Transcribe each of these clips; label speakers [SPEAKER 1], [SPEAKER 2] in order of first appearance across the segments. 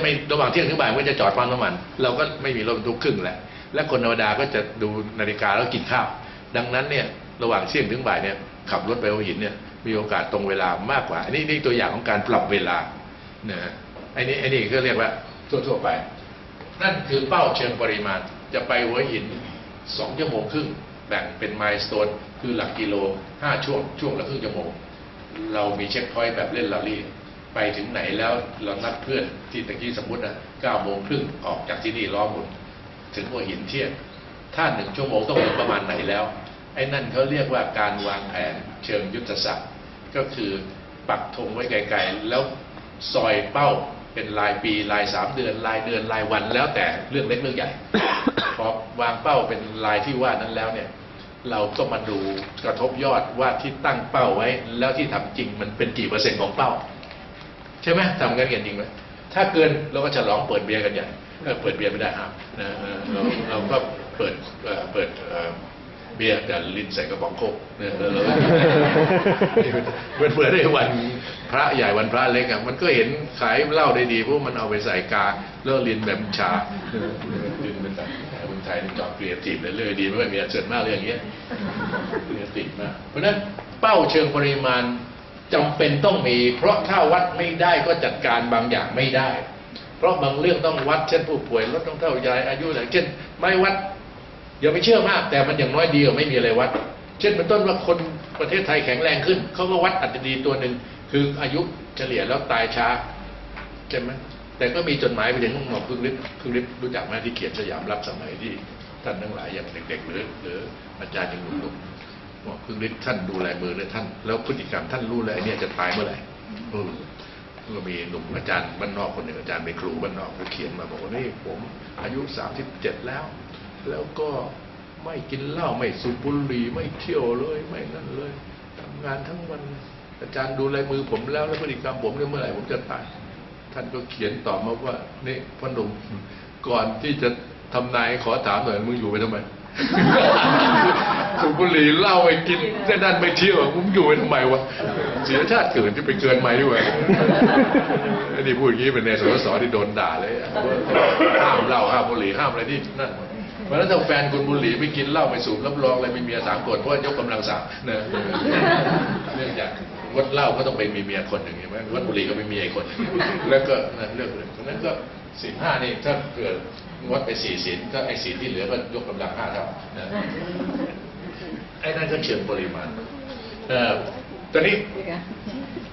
[SPEAKER 1] จะไม่ระหว่างเที่ยงถึงบ่ายมันก็จะจอดปั๊มน้ำมัน เราก็ไม่มีรถบรรทุกครึ่งแหละและคนธรรมดาก็จะดูนาฬิกาแล้วกินข้าว ดังนั้นเนี่ยระหว่างเที่ยงถึงบ่ายเนี่ยขับรถไปหัวหินเนี่ยมีโอกาสตรงเวลามากกว่า อันนี้นี่ตัวอย่างของการปรับเวลานะฮะไอ้นี่ไอ้นี่ก็เรียกว่าทั่วๆไป นั่นคือเป้าเชิงปริมาณจะไปหัวหินสองชั่วโมงครึ่งแบ่งเป็นไมายส o ต e คือหลักกิโลห้าช่วงช่วงละครึ่งชั่วโมงเรามีเช็คพอยต์แบบเล่นลารี่ ไปถึงไหนแล้วเรานัดเพื่อนที่ตะกี้สมมตินะเก้าโมงครึ่งออกจากที่นี่ล้อหมุนถึงหัวหินเที่ยงถ้าหนึ่งชั่วโมงต้องถึงประมาณไหนแล้ว ไอ้นั่นเขาเรียกว่าการวางแผนเชิงยุทธศาสตร์ก็คือปักธงไว้ไกลๆ แล้วซอยเป้าเป็นรายปีรายสามเดือนรายเดือนรายวันแล้วแต่เรื่องเล็กเรื่องใหญ่พอวางเป้าเป็นรายที่ว่านั้นแล้วเนี่ย เราก็มาดูกระทบยอดว่าที่ตั้งเป้าไว้ แล้วที่ทำจริงมันเป็นกี่เปอร์เซ็นต์ของเป้า ใช่ไหมทำกันกันจริงไหมถ้าเกินเราก็ฉลองเปิดเบียร์กันใหญ่เออเปิดเบียร์ไม่ได้ห้ามนะเราเราก็เปิดเปิดเบียร์แต่ลิ้นใส่กระป๋องโคกเนี่ยแล้วเราเหมือนเหมือนในวันพระใหญ่วันพระเล็กอะมันก็เห็นขายเหล้าได้ดีเพราะมันเอาไปใส่กาแล้วลินแบบชาเออเออลินเป็นแบบคนไทยนี่จอบเกลียตีบเลยเลยดีไม่ค่อยมีเสริญมากเลยอย่างเงี้ยเกลียตีบมากเพราะนั้นเป้าเชิงปริมาณ จำเป็นต้องมี เพราะถ้าวัดไม่ได้ก็จัดการบางอย่างไม่ได้ เพราะบางเรื่องต้องวัดเช่นผู้ป่วยลดต้องเท่ายายอายุอะไรเช่น ไม่วัดอย่าไปเชื่อมาก แต่มันอย่างน้อยดีกว่าไม่มีอะไรวัด เช่นเป็นต้นว่าคนประเทศไทยแข็งแรงขึ้นเขาก็วัดอัตดีตัวหนึ่งคืออายุเฉลี่ยแล้วตายช้าใช่ไหมแต่ก็มีจดหมายไปถึงหมอพึ่งฤทธิ์พึ่งฤทธิ์รู้จักไหมที่เขียนสยามรับสมัยที่ท่านทั้งหลายอย่างเด็กๆหรือหรืออาจารย์ยังหนุ่มๆ บอกพึ่งฤทธิ์ท่านดูแลมือเลยท่าน แล้วพฤติกรรมท่านรู้เลยไอ้เนี่ยจะตายเมื่อไหร่เออก็มีหนุ่มอาจารย์บ้านนอกคนหนึ่งอาจารย์เป็นครูบ้านนอกเขาเขียนมาบอกว่านี่ผมอายุสามสิบเจ็ดแล้ว แล้วก็ไม่กินเหล้าไม่สูบบุหรี่ไม่เที่ยวเลยไม่นั่นเลยทำงานทั้งวันอาจารย์ดูแลมือผมแล้วแล้วพฤติกรรมผมเนี่ยเมื่อไหร่ผมจะตาย ท่านก็เขียนตอบมาว่านี่พ่อหนุ่มก่อนที่จะทำนายขอถามหน่อยมึงอยู่ไปทำไม สูบบุหรี่เหล้าไปกินเส้นด้านไปเที่ยวมึงอยู่ไปทำไมวะเสียชาติเกิดที่ไปเกินไหมด้วยอันนี้พูดอย่างนี้เป็นในสสที่โดนด่าเลยอะว่าห้ามเหล้าห้ามบุหรี่ห้ามอะไรที่นั่นเพราะฉะนั้นถ้าแฟนคุณบุหรี่ไม่กินเหล้าไม่สูบรับรองอะไรมีเมียสามคนเพราะว่ายกกำลังสามนะเนื่องจากงดเหล้าก็ต้องไปมีเมียคนหนึ่งใช่ไหมงดบุหรี่ก็ไม่มีไอ้คนหนึ่งแล้วก็นั่นเรื่องเลยเพราะฉะนั้นก็สิบห้านี่ถ้าเกิดงดไปสี่ศีลก็ไอ้ศีลที่เหลือก็ยกกำลังห้าเท่านะ ไอ้นั่นก็เชิงปริมาณเอ่อตอนนี้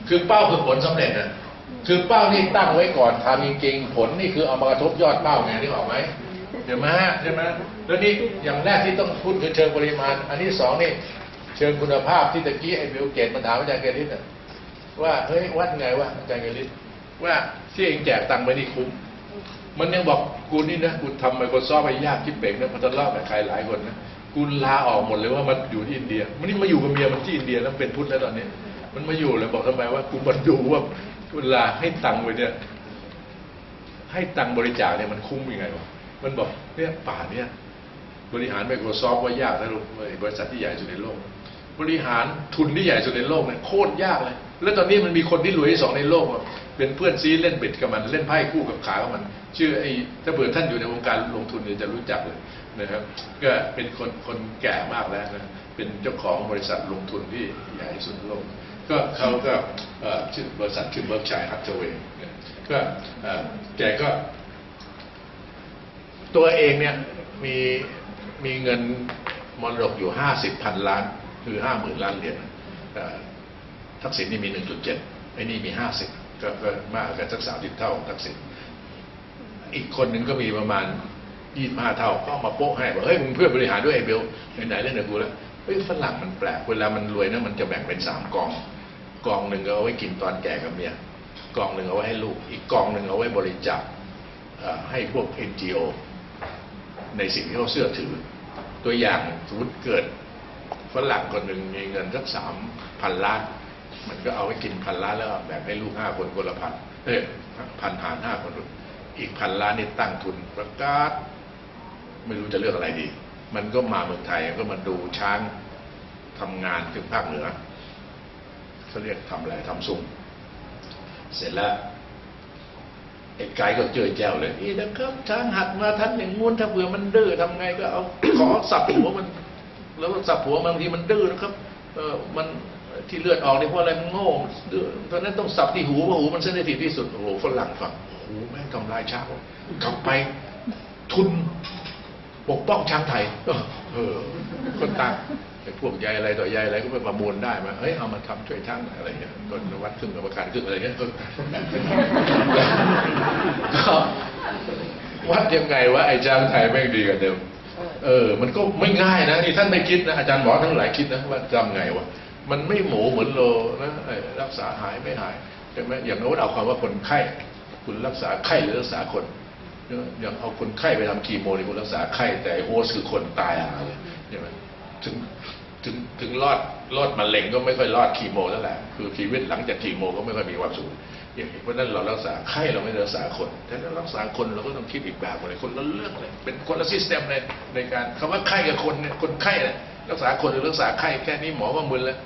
[SPEAKER 1] คือเป้าคือผลสำเร็จนะคือเป้านี่ตั้งไว้ก่อนทำจริงๆผลนี่คือเอามากระทบยอดเป้าไงนี่ออกไหมเดี๋ยวมาฮะใช่ไหมแล้วนี่อย่างแรกที่ต้องพูดคือเชิงปริมาณ อันที่สองนี่เชิงคุณภาพที่ตะกี้ไอ้บิลเกตมาถามอาจารย์เกลิสน่ะว่าเฮ้ยวัดไงวะอาจารย์เกลิสว่าที่เองแจกตังค์ไปนี่คุ้มมันยังบอกกูนี่นะกูทำไมโครซอฟไปยากที่เป่งนะพันธะเลาะกับใครหลายคนนะ กูลาออกหมดเลยว่ามันอยู่ที่อินเดีย มันนี่มาอยู่กับเมียมันที่อินเดียแล้วเป็นพุทธแล้วตอนนี้ มันมาอยู่เลยบอกทำไมว่ากูมาดูว่าเวลาให้ตังค์ไปเนี่ย ให้ตังค์บริจาคเนี่ยมันคุ้มยังไงวะมันบอกเนี่ยป่าเนี่ยบริหาร Microsoft ว่ายากนะลูกไอ้บริษัทที่ใหญ่สุดในโลก บริหารทุนที่ใหญ่สุดในโลกเนี่ยโคตรยากเลย แล้วตอนนี้มันมีคนที่รวยที่สองในโลกอะ เป็นเพื่อนซีเล่นเบ็ดกับมัน เล่นไพ่คู่กับขากับมัน ชื่อไอ้ถ้าเผื่อท่านอยู่ในวงการลงทุนเนี่ยจะรู้จักเลยนะครับ ก็เป็นคนคนแก่มากแล้วนะเป็นเจ้าของบริษัทลงทุนที่ใหญ่สุดโลกก็เขาก็ชื่อบริษัทชื่อเบิร์กชัยฮัตเทเวย์ก็แกก็ตัวเองเนี่ยมีมีเงินมรดกอยู่ห้าสิบพันล้าน คือห้าหมื่นล้านเหรียญทักษิณนี่มีหนึ่งจุดเจ็ดไอ้นี่มีห้าสิบ ก็ก็มากกันสักสามสิบเท่าทักษิณอีกคนหนึ่งก็มีประมาณยี่ห้าเท่าก็มาโป๊ะให้บอกเฮ้ยมึงเพื่อนบริหารด้วยไอ้เบลไหนๆเล่นกับกูแล้วเฮ้ยฝรั่งมันแปลกเวลามันรวยนะมันจะแบ่งเป็นสามกอง กองหนึ่งเอาไว้กินตอนแก่กับเมียกองหนึ่งเอาไว้ให้ลูก อีกกองหนึ่งเอาไว้บริจาคให้พวก NGO ในสิ่งที่เขาเชื่อถือ ตัวอย่างสมมติเกิดฝรั่งคนหนึ่งมีเงินสักสามพันล้าน มันก็เอาไว้กินพันล้านแล้วแบ่งให้ลูกห้าคนคนละพันเอ้ยพันหารห้าคนอีกพันล้านนี่ตั้งทุนประกาศ ไม่รู้จะเลือกอะไรดี มันก็มาเมืองไทยก็มาดูช้างทำงานถึงภาคเหนือเขาเรียกทำอะไรทำซุ้มเสร็จแล้วไอ้ไก่ก็เจอแจ้วเลยนี่นะครับช้างหัดมาทันอย่างงูนถ้าเผื่อมันดื้อทำไงก็เอาขอสับหัวมัน แล้วสับหัวบางทีมันดื้อนะครับ เออมัน ที่เลือดออกเนี่ยเพราะอะไรมันโง่ดื้อเพราะนั้นต้องสับที่หูเพราะหูมันเซนซิทีฟที่สุดโอ้โหฝรั่งฟังโอ้โหแม่งทำลายช้ากลับไปทุนปกป้องช้างไทยเออคนต่างไอ้พวกใยอะไรต่อใยอะไรก็ไปประมูลได้มาเฮ้ยเอามาทำช่วยช้างอะไรเงี้ยต้นวัดครึ่งกรรมการครึ่งอะไรเงี้ยก็วัดยังไงวะไอ้ช้างไทยแม่งดีกว่าเดิมเออ มันก็ไม่ง่ายนะนี่ท่านไม่คิดนะอาจารย์หมอทั้งหลายคิดนะว่าทำไงวะ มันไม่หมูเหมือนโลนะรักษาหายไม่หายใช่ไหมอย่างโน้นเอาความว่าคนไข้ คุณรักษาไข้หรือรักษาคนอย่างเอาคนไข้ไปทำคีโมนี่คุณรักษาไข้แต่โฮสคือคนตายอะใช่ไหมถึงถึงถึงรอดรอดมะเร็งก็ไม่ค่อยรอดคีโมแล้วแหละคือชีวิตหลังจากคีโมก็ไม่ค่อยมีความสุขอย่างนี้เพราะนั้นเรารักษาไข้เราไม่รักษาคนแต่ถ้ารักษาคนเราก็ต้องคิดอีกแบบเลยคนละเรื่องเลยเป็นคนละซิสเต็มในในการคำว่าไข้กับคนเนี่ยคนไข้เนี่ยรักษาคนหรือรักษาไข้แค่นี้หมอก็มึนแล้ว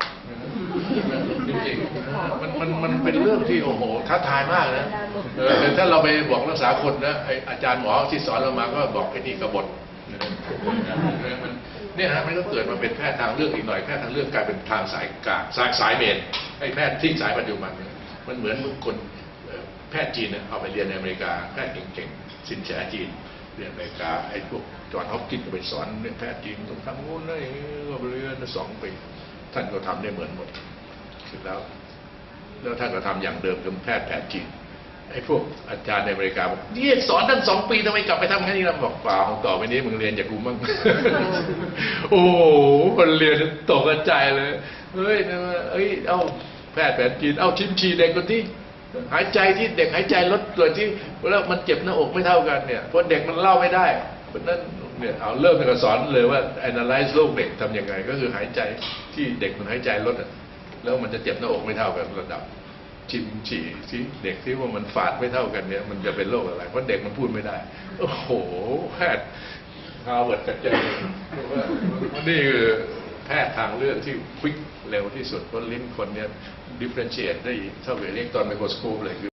[SPEAKER 1] จริงๆมันมันมันเป็นเรื่องที่โอ้โหท้าทายมากนะเออแต่ถ้าเราไปบอกรักษาคนนะไออาจารย์หมอที่สอนเรามาก็บอกไอ้นี่กบฏมันเนี่ยฮะมันก็เกิดมาเป็นแพทย์ทางเลือกอีกหน่อยแพทย์ทางเลือกกลายเป็นทางสายกลางสายสายเมนไอ้แพทย์ทิ้งสายปัจจุบันเนี่ยมันเหมือนคนแพทย์จีนเนี่ยเอาไปเรียนในอเมริกาแพทย์เก่งๆสินแสจีนเรียนอเมริกาไอ้พวกจอห์นฮอปกินก็ไปสอนเรื่องแพทย์จีนต้องทำงู้นนะอย่ก็ไปเรียนสองปี ท่านก็ทำได้เหมือนหมดเสร็จแล้ว แล้วท่านก็ทำอย่างเดิมคือแพทย์แผนจีนไอ้พวกอาจารย์ในอเมริกาบอกนี่สอนตั้งสองปีทำไมกลับไปทำแค่นี้ล่ะบอกเปล่าต่อไปนี้มึงเรียนจากกูมั่งโอ้โหมันเรียนตกกระจายเลยเฮ้ยนะเอ้ยเอาแพทย์แผนจีนเอาชิมชีเด็กคนที่หายใจที่เด็กหายใจลดเกิดที่แล้วมันเจ็บหน้าอกไม่เท่ากันเนี่ยเพราะเด็กมันเล่าไม่ได้เพราะฉะนั้น เนี่ยเอาเริ่มตั้งแต่สอนเลยว่า analyze โรคเด็กทำยังไง ก็คือหายใจที่เด็กมันหายใจลดอะแล้วมันจะเจ็บหน้าอกไม่เท่ากันระดับ ชิมฉี่ที่เด็กที่ว่ามันฝาดไม่เท่ากันเนี่ยมันจะเป็นโรคอะไร เพราะเด็กมันพูดไม่ได้ โอ้โหแพทย์ฮาร์วาร์ดกับเจอว่านี่คือแพทย์ทางเลือกที่ควิกเร็วที่สุดเพราะลิ้นคนเนี่ยดิเฟรนเชียตได้เท่ากับเรียกตอนไมโครสโคปเลยคือ